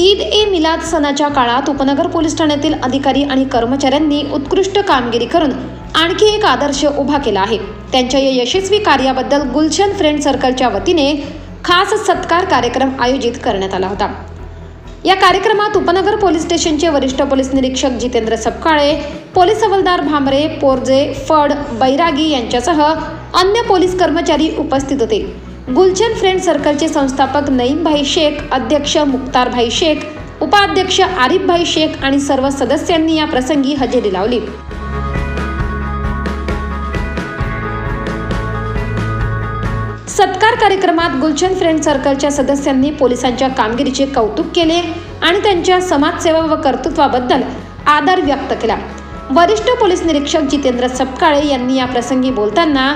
ईद ए मिलाद सणाच्या काळात उपनगर पोलीस ठाण्यातील अधिकारी आणि कर्मचाऱ्यांनी उत्कृष्ट कामगिरी करून आणखी एक आदर्श उभा केला आहे. त्यांच्या या यशस्वी कार्याबद्दल गुलशन फ्रेंड सर्कलच्या वतीने खास सत्कार कार्यक्रम आयोजित करण्यात आला होता. या कार्यक्रमात उपनगर पोलीस स्टेशनचे वरिष्ठ पोलीस निरीक्षक जितेंद्र सपकाळे पोलीस हवालदार भांबरे पोरजे फड बैरागी यांच्यासह अन्य पोलीस कर्मचारी उपस्थित होते. गुलशन फ्रेंड सर्कलचे संस्थापक नईमभाई शेख अध्यक्ष मुक्तारभाई शेख उपाध्यक्ष आरिफभाई शेख आणि सर्व सदस्यांनी या प्रसंगी हजेरी लावली. सत्कार कार्यक्रमात गुलशन फ्रेंड सर्कलच्या सदस्यांनी पोलिसांच्या कामगिरीचे कौतुक केले आणि त्यांच्या समाजसेवा व कर्तृत्वाबद्दल आदर व्यक्त केला. वरिष्ठ पोलीस निरीक्षक जितेंद्र सपकाळे यांनी या प्रसंगी बोलताना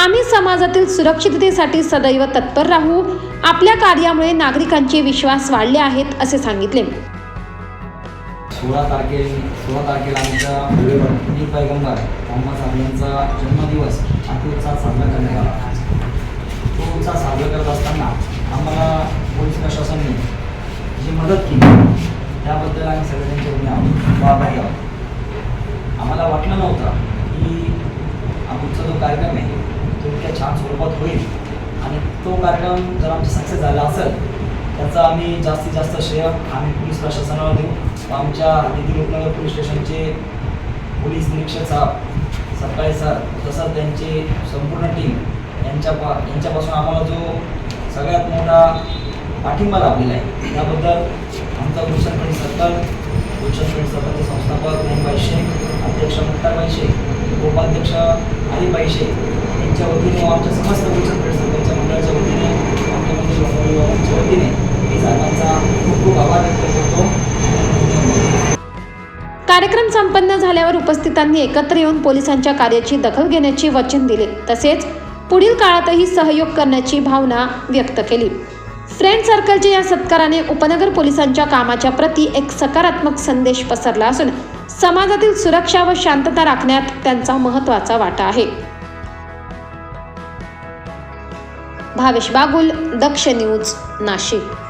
आम्ही समाजातील सुरक्षिततेसाठी सदैव तत्पर राहू. आपल्या कार्यामुळे नागरिकांचे विश्वास वाढले आहेत असे सांगितले. सोळा तारखे सोळा तारखेला आमच्या हिंदी पैगंबर मोहम्मद साहेब यांचा जन्मदिवस अति उत्साहात साजरा करण्यात आला. तो उत्साह साजरा करत असताना आम्हाला पोलीस प्रशासनाने जी मदत केली त्याबद्दल आम्ही सगळे त्यांचे आहोत आभारी आहोत आम्हाला वाटलं नव्हतं की आमचा जो कार्यक्रम आहे छान स्वरूपात होईल. आणि तो कार्यक्रम जर आमचा सक्सेस झाला असेल त्याचा आम्ही जास्तीत जास्त श्रेय आम्ही पोलीस प्रशासनाला देऊ. व आमच्या निधी उपनगर पोलीस स्टेशनचे पोलीस निरीक्षक साहेब सकाळी सर तसंच त्यांची संपूर्ण टीम यांच्या पा यांच्यापासून आम्हाला जो सगळ्यात मोठा पाठिंबा लाभलेला आहे त्याबद्दल आमचा गुलशनपणी सर्कल गुलशनपणी सरकारचे संस्थापक नेमबाई शेख अध्यक्ष मुक्ता शेख उपाध्यक्ष अलिबाई शेख आमच्या वतीने आमच्या समस्त मंडळाच्या वतीने आमच्या वतीने मी सर्वांचा खूप खूप आभार व्यक्त करतो. कार्यक्रम संपन्न झाल्यावर उपस्थितांनी एकत्र येऊन पोलिसांच्या कार्याची दखल घेण्याचे वचन दिले. तसेच पुढील काळातही सहयोग करण्याची भावना व्यक्त केली. फ्रेंड सर्कलच्या या सत्काराने उपनगर पोलिसांच्या कामाच्या प्रती एक सकारात्मक संदेश पसरला असून समाजातील सुरक्षा व शांतता राखण्यात त्यांचा महत्त्वाचा वाटा आहे. भावेश बागुल दक्ष न्यूज नाशिक.